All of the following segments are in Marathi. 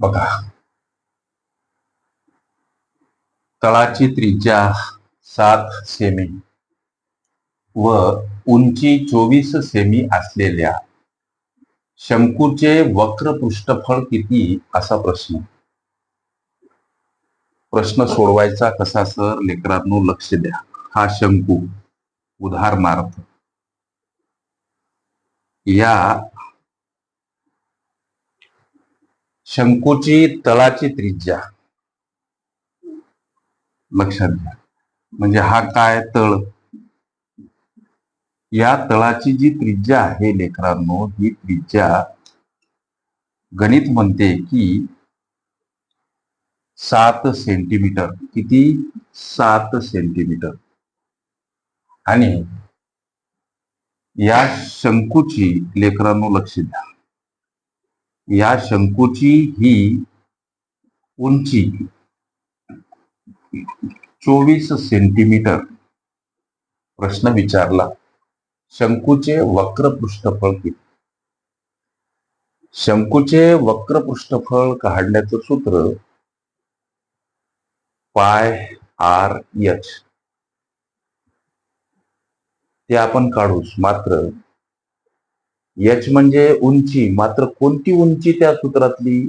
बघा. तळाची त्रिज्या सात सेमी व उंची चोवीस सेमी असलेल्या शंकूचे वक्र पृष्ठफळ किती? असा प्रश्न. प्रश्न सोडवायचा कसा सर? लेकरांनो लक्ष द्या. हा शंकू उदाहरणार्थ या शंकूची तळाची त्रिज्या. लक्षात घ्या. म्हणजे हा काय तळ? या तळाची जी त्रिज्या आहे लेकरांनो ही त्रिज्या गणित म्हणते की सात सेंटीमीटर. किती? सात सेंटीमीटर. आणि या शंकूची लेकरांनो लक्ष द्या. या शंकूची ही उंची चोवीस सेंटीमीटर. प्रश्न विचारला. शंकूचे वक्र पृष्ठफळ किती? शंकूचे वक्र पृष्ठफळ काढण्याचं सूत्र पाय आर एच. ते आपण काढूच. मात्र एच म्हणजे उंची मात्र कोणती उंची त्या सूत्रातली?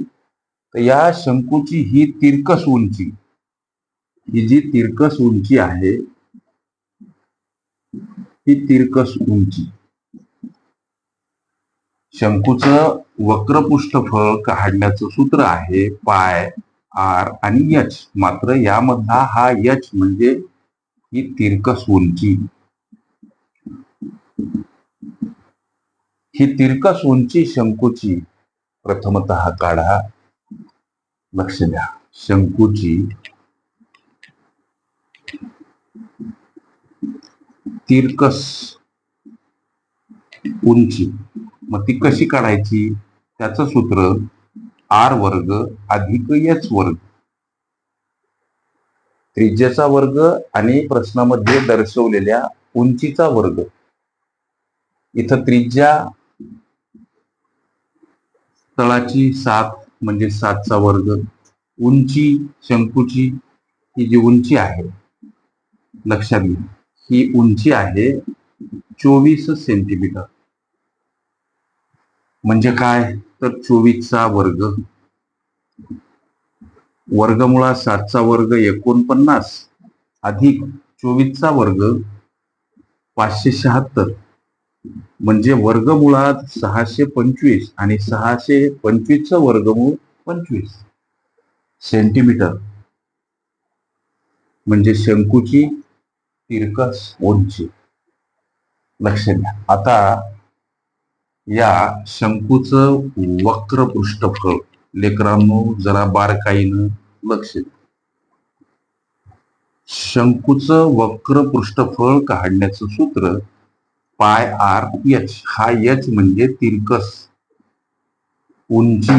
तर या शंकूची ही तिरकस उंची. ही जी तिरकस उंची आहे ही तिरकस उंची. शंकूचं वक्रपृष्ठफळ काढण्याचं सूत्र आहे पाय आर आणि यच. मात्र यामधला हा यच म्हणजे ही तिरकस उंची. ही तिरकस उंची शंकूची प्रथमत काढा. लक्ष द्या. शंकूची तिरकस उंची. मग ती कशी काढायची? त्याच सूत्र आर वर्ग अधिक एच वर्ग. त्रिज्याचा वर्ग आणि प्रश्नामध्ये दर्शवलेल्या उंचीचा वर्ग. इथं त्रिज्या तळाची सात म्हणजे सातचा वर्ग. उंची शंकूची ही जी उंची आहे लक्षात घ्या. ही उंची आहे चोवीस सेंटीमीटर. म्हणजे काय? तर चोवीसचा वर्ग. वर्गमुळा सातचा वर्ग एकोणपन्नास अधिक चोवीसचा वर्ग पाचशे शहात्तर. म्हणजे वर्गमुळात सहाशे पंचवीस आणि सहाशे पंचवीसचं वर्गमूळ पंचवीस. सेंटीमीटर म्हणजे शंकूची तिरकस उंची. लक्ष द्या. आता या शंकूचं वक्र पृष्ठफळ लेकरांनो जरा बारकाईनं लक्ष द्या. शंकूचं वक्र पृष्ठफळ काढण्याचं सूत्र पाय आर एच हा एच म्हणजे तिरकस. उंची.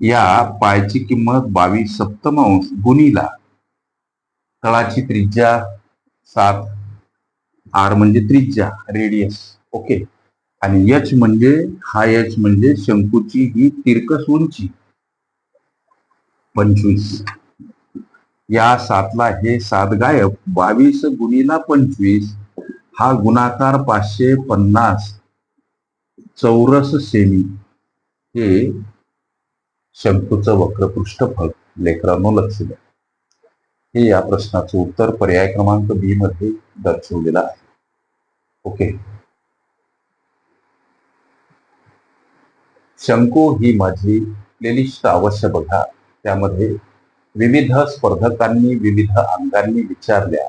या पायची किंमत बावीस सप्तमांश गुणीला. तळाची त्रिज्या सात. आर म्हणजे त्रिज्या रेडियस. ओके. आणि एच म्हणजे हा एच म्हणजे शंकूची ही तिरकस उंची. पंचवीस. या सातला हे सात गायब बावीस गुणीला पंचवीस. हा गुणाकार पाचशे पन्नास चौरस सेमी. हे शंकूचं वक्रपृष्ठफळ लेकरांनो लक्ष द्या. हे या प्रश्नाचं उत्तर पर्याय क्रमांक बी मध्ये दर्शवलेलं आहे. ओके. शंकू ही माझी प्लेलिस्ट अवश्य बघा. त्यामध्ये विविध स्पर्धकांनी विविध अंगांनी विचारल्या.